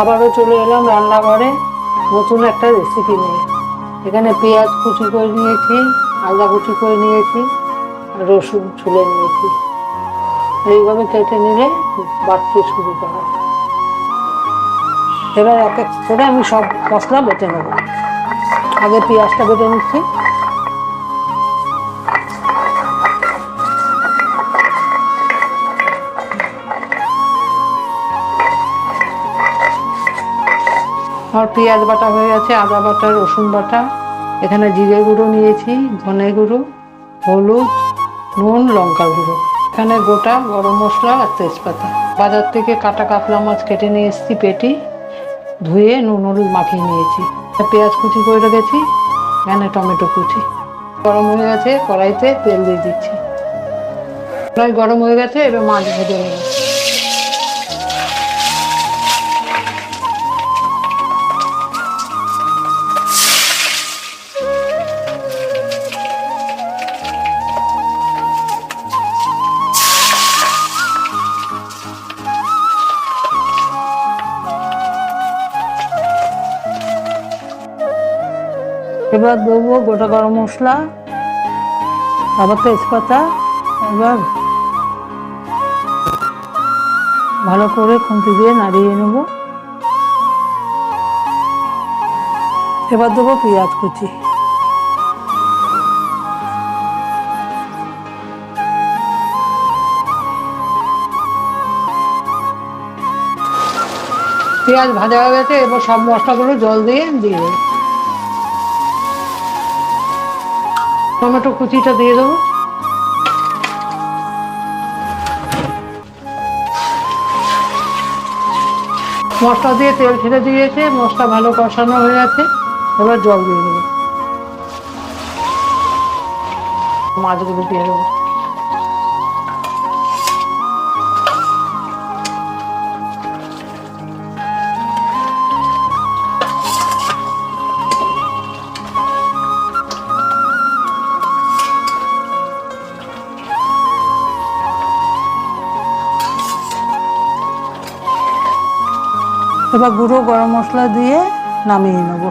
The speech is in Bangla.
আবারও চলে এলাম রান্নাঘরে। নতুন একটা রেসিপি নিয়ে। এখানে পেঁয়াজ কুচি করে নিয়েছি, আদা কুচি করে নিয়েছি রসুন ছুলে নিয়েছি। এইভাবে কেটে নিলে বাড়তে সুবিধা হয় এবার এক এক করে আমি সব মশলা বেটে নেব। আগে পেঁয়াজটা বেটে নিচ্ছি। আমার পেঁয়াজ বাটা হয়ে গেছে, আদা বাটা, রসুন বাটা। এখানে জিরে গুঁড়ো নিয়েছি, ধনে গুঁড়ো, হলুদ, নুন, লঙ্কা গুঁড়ো। এখানে গোটা গরম মশলা আর তেজপাতা। বাজার থেকে কাটা কাতলা মাছ কেটে নিয়ে এসেছি পেটি। ধুয়ে নুন হলুদ মাখিয়ে নিয়েছি। পেঁয়াজ কুচি করে রেখেছি, এখানে টমেটো কুচি। গরম হয়ে গেছে, কড়াইতে তেল দিয়ে দিচ্ছি। কড়াই গরম হয়ে গেছে, এবার মাছ ভেজে নেব। এবার দেবো গোটা গরম মশলা, আবার তেজপাতা, এবার ভালো করে খুন্তি দিয়ে নাড়িয়ে নেব। এবার দেবো পেঁয়াজ কুচি। পেঁয়াজ ভাজা হয়ে গেছে, এবার সব মশলাগুলো জল দিয়ে দিয়ে টমেটো কুচিটা দিয়ে দেবো। মশলা দিয়ে তেল ছেড়ে দিয়েছে, মশলা ভালো কষানো হয়ে আছে, এবার জল দিয়ে দেবো। মাছগুলো দিয়ে দেবো। এবার গুঁড়ো গরম মশলা দিয়ে নামিয়ে নেব।